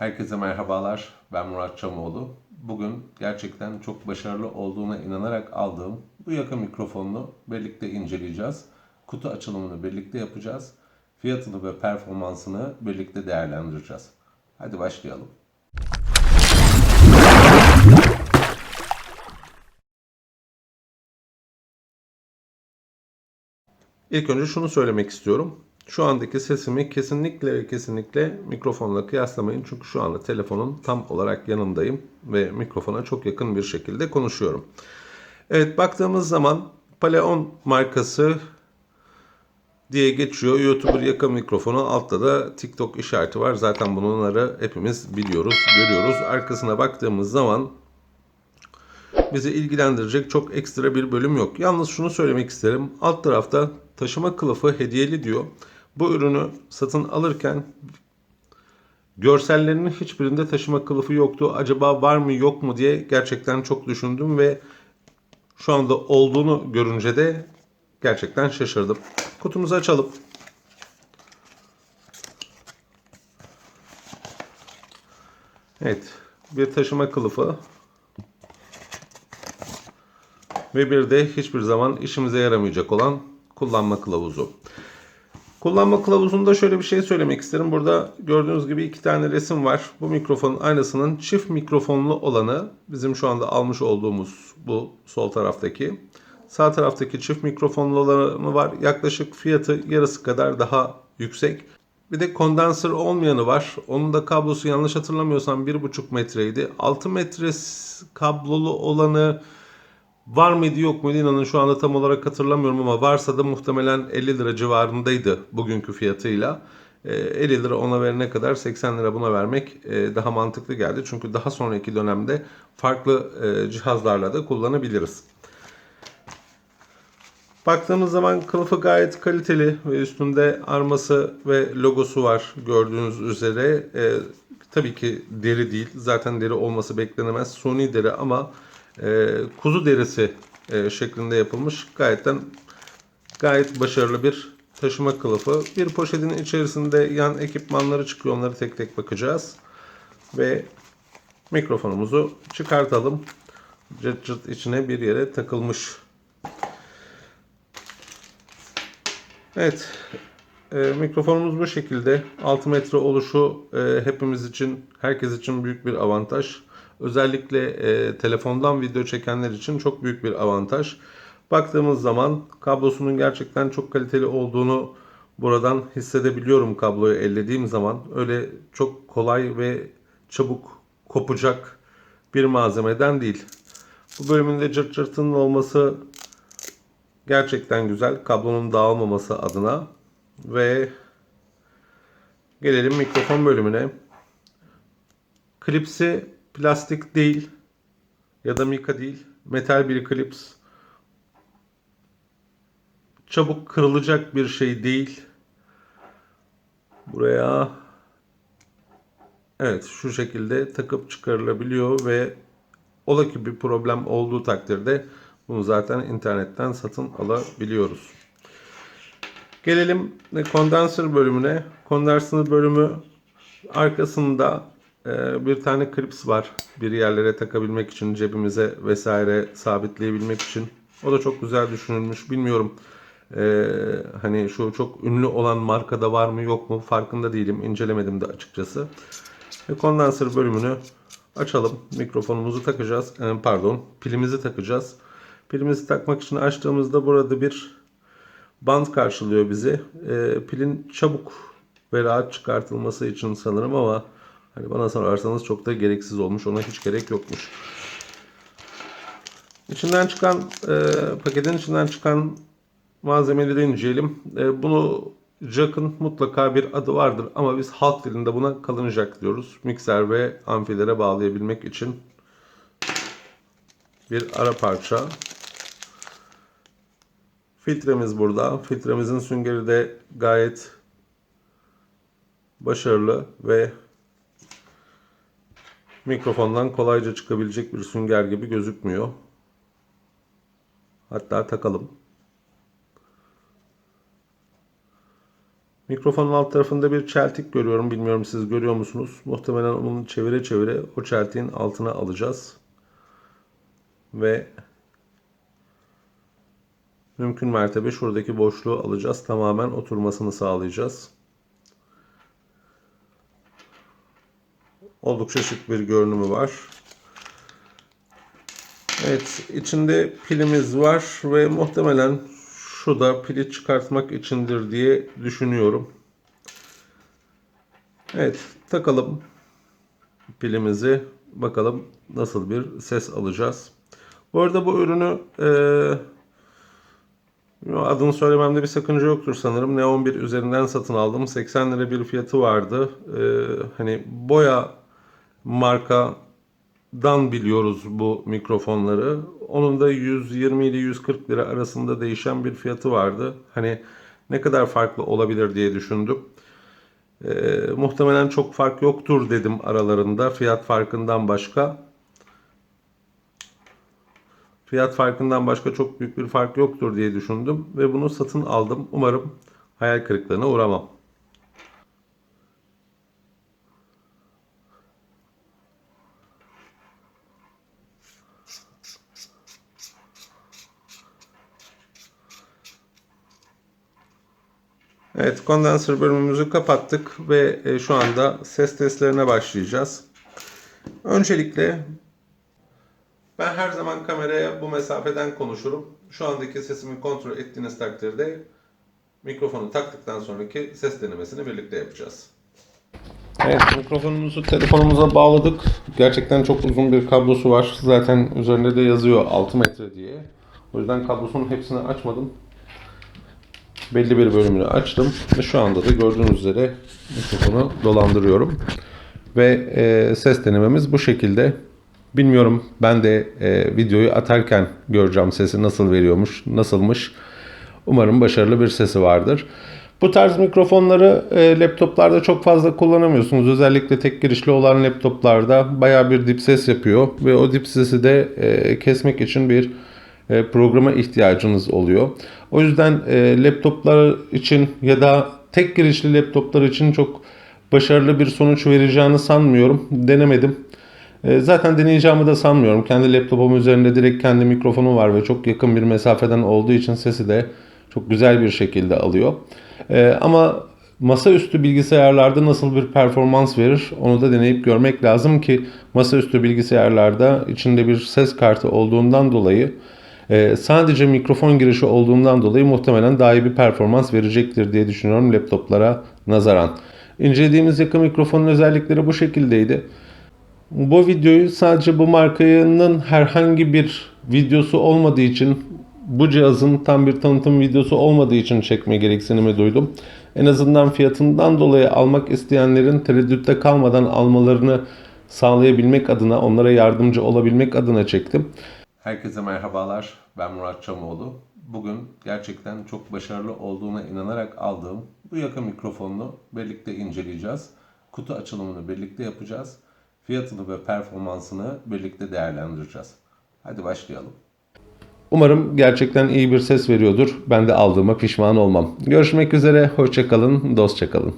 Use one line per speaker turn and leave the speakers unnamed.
Herkese merhabalar. Ben Murat Çamoğlu. Bugün gerçekten çok başarılı olduğuna inanarak aldığım bu yakın mikrofonunu birlikte inceleyeceğiz. Kutu açılımını birlikte yapacağız. Fiyatını ve performansını birlikte değerlendireceğiz. Hadi başlayalım. İlk önce şunu söylemek istiyorum. Şu andaki sesimi kesinlikle ve kesinlikle mikrofonla kıyaslamayın. Çünkü şu anda telefonun tam olarak yanındayım ve mikrofona çok yakın bir şekilde konuşuyorum. Evet baktığımız zaman Paleon markası diye geçiyor. YouTuber yakın mikrofonu altta da TikTok işareti var. Zaten bunları hepimiz biliyoruz, görüyoruz. Arkasına baktığımız zaman bizi ilgilendirecek çok ekstra bir bölüm yok. Yalnız şunu söylemek isterim. Alt tarafta taşıma kılıfı hediyeli diyor. Bu ürünü satın alırken görsellerinin hiçbirinde taşıma kılıfı yoktu. Acaba var mı yok mu diye gerçekten çok düşündüm ve şu anda olduğunu görünce de gerçekten şaşırdım. Kutumuzu açalım. Evet, bir taşıma kılıfı ve bir de hiçbir zaman işimize yaramayacak olan kullanma kılavuzu. Kullanma kılavuzunda şöyle bir şey söylemek isterim. Burada gördüğünüz gibi iki tane resim var. Bu mikrofonun aynasının çift mikrofonlu olanı bizim şu anda almış olduğumuz bu sol taraftaki. Sağ taraftaki çift mikrofonlu olanı var. Yaklaşık fiyatı yarısı kadar daha yüksek. Bir de kondansör olmayanı var. Onun da kablosu yanlış hatırlamıyorsam 1,5 metreydi. 6 metre kablolu olanı Var mıydı yok muydu inanın şu anda tam olarak hatırlamıyorum ama varsa da muhtemelen 50 lira civarındaydı bugünkü fiyatıyla. 50 lira ona verene kadar 80 lira buna vermek e, daha mantıklı geldi. Çünkü daha sonraki dönemde farklı e, cihazlarla da kullanabiliriz. Baktığımız zaman kılıfı gayet kaliteli ve üstünde arması ve logosu var gördüğünüz üzere. E, tabii ki deri değil. Zaten deri olması beklenemez. Suni deri ama e, kuzu derisi e, şeklinde yapılmış. Gayetten gayet başarılı bir taşıma kılıfı. Bir poşetin içerisinde yan ekipmanları çıkıyor. Onları tek tek bakacağız. Ve mikrofonumuzu çıkartalım. Cırt cırt içine bir yere takılmış. Evet. E, mikrofonumuz bu şekilde. 6 metre oluşu e, hepimiz için, herkes için büyük bir avantaj. Özellikle e, telefondan video çekenler için çok büyük bir avantaj. Baktığımız zaman kablosunun gerçekten çok kaliteli olduğunu buradan hissedebiliyorum kabloyu ellediğim zaman. Öyle çok kolay ve çabuk kopacak bir malzemeden değil. Bu bölümünde cırt cırtının olması gerçekten güzel. Kablonun dağılmaması adına. Ve gelelim mikrofon bölümüne. Klipsi plastik değil ya da mika değil. Metal bir klips. Çabuk kırılacak bir şey değil. Buraya evet şu şekilde takıp çıkarılabiliyor ve ola ki bir problem olduğu takdirde bunu zaten internetten satın alabiliyoruz. Gelelim kondansör bölümüne. Kondansör bölümü arkasında bir tane klips var. Bir yerlere takabilmek için, cebimize vesaire sabitleyebilmek için. O da çok güzel düşünülmüş. Bilmiyorum ee, hani şu çok ünlü olan markada var mı yok mu farkında değilim. İncelemedim de açıkçası. Ve kondansör bölümünü açalım. Mikrofonumuzu takacağız. Ee, pardon pilimizi takacağız. Pilimizi takmak için açtığımızda burada bir band karşılıyor bizi. Ee, pilin çabuk ve rahat çıkartılması için sanırım ama Hani bana sorarsanız çok da gereksiz olmuş. Ona hiç gerek yokmuş. İçinden çıkan e, paketin içinden çıkan malzemeleri inceleyelim. E, bunu jack'ın mutlaka bir adı vardır ama biz halk dilinde buna kalın jack diyoruz. Mikser ve amfilere bağlayabilmek için bir ara parça. Filtremiz burada. Filtremizin süngeri de gayet başarılı ve mikrofondan kolayca çıkabilecek bir sünger gibi gözükmüyor. Hatta takalım. Mikrofonun alt tarafında bir çeltik görüyorum. Bilmiyorum siz görüyor musunuz? Muhtemelen onu çevire çevire o çeltiğin altına alacağız. Ve mümkün mertebe şuradaki boşluğu alacağız. Tamamen oturmasını sağlayacağız. Oldukça şık bir görünümü var. Evet, içinde pilimiz var ve muhtemelen şu da pili çıkartmak içindir diye düşünüyorum. Evet, takalım pilimizi. Bakalım nasıl bir ses alacağız. Bu arada bu ürünü e, adını söylememde bir sakınca yoktur sanırım. Neon 1 üzerinden satın aldım. 80 lira bir fiyatı vardı. E, hani boya marka dan biliyoruz bu mikrofonları. Onun da 120 ile 140 lira arasında değişen bir fiyatı vardı. Hani ne kadar farklı olabilir diye düşündüm. Ee, muhtemelen çok fark yoktur dedim aralarında fiyat farkından başka. Fiyat farkından başka çok büyük bir fark yoktur diye düşündüm ve bunu satın aldım. Umarım hayal kırıklığına uğramam. Evet, kondenser bölümümüzü kapattık ve e, şu anda ses testlerine başlayacağız. Öncelikle ben her zaman kameraya bu mesafeden konuşurum. Şu andaki sesimi kontrol ettiğiniz takdirde mikrofonu taktıktan sonraki ses denemesini birlikte yapacağız. Evet, mikrofonumuzu telefonumuza bağladık. Gerçekten çok uzun bir kablosu var. Zaten üzerinde de yazıyor 6 metre diye. O yüzden kablosunun hepsini açmadım belli bir bölümünü açtım ve şu anda da gördüğünüz üzere mikrofonu dolandırıyorum. Ve e, ses denememiz bu şekilde. Bilmiyorum ben de e, videoyu atarken göreceğim sesi nasıl veriyormuş, nasılmış. Umarım başarılı bir sesi vardır. Bu tarz mikrofonları e, laptoplarda çok fazla kullanamıyorsunuz. Özellikle tek girişli olan laptoplarda baya bir dip ses yapıyor ve o dip sesi de e, kesmek için bir programa ihtiyacınız oluyor. O yüzden e, laptoplar için ya da tek girişli laptoplar için çok başarılı bir sonuç vereceğini sanmıyorum. Denemedim. E, zaten deneyeceğimi de sanmıyorum. Kendi laptopum üzerinde direkt kendi mikrofonu var ve çok yakın bir mesafeden olduğu için sesi de çok güzel bir şekilde alıyor. Ama masaüstü bilgisayarlarda nasıl bir performans verir onu da deneyip görmek lazım ki masaüstü bilgisayarlarda içinde bir ses kartı olduğundan dolayı ee, sadece mikrofon girişi olduğundan dolayı muhtemelen daha iyi bir performans verecektir diye düşünüyorum laptoplara nazaran. İncelediğimiz yakın mikrofonun özellikleri bu şekildeydi. Bu videoyu sadece bu markanın herhangi bir videosu olmadığı için bu cihazın tam bir tanıtım videosu olmadığı için çekme gereksinimi duydum. En azından fiyatından dolayı almak isteyenlerin tereddütte kalmadan almalarını sağlayabilmek adına, onlara yardımcı olabilmek adına çektim. Herkese merhabalar. Ben Murat Çamoğlu. Bugün gerçekten çok başarılı olduğuna inanarak aldığım bu yaka mikrofonunu birlikte inceleyeceğiz. Kutu açılımını birlikte yapacağız. Fiyatını ve performansını birlikte değerlendireceğiz. Hadi başlayalım. Umarım gerçekten iyi bir ses veriyordur. Ben de aldığıma pişman olmam. Görüşmek üzere, hoşçakalın, dostça kalın.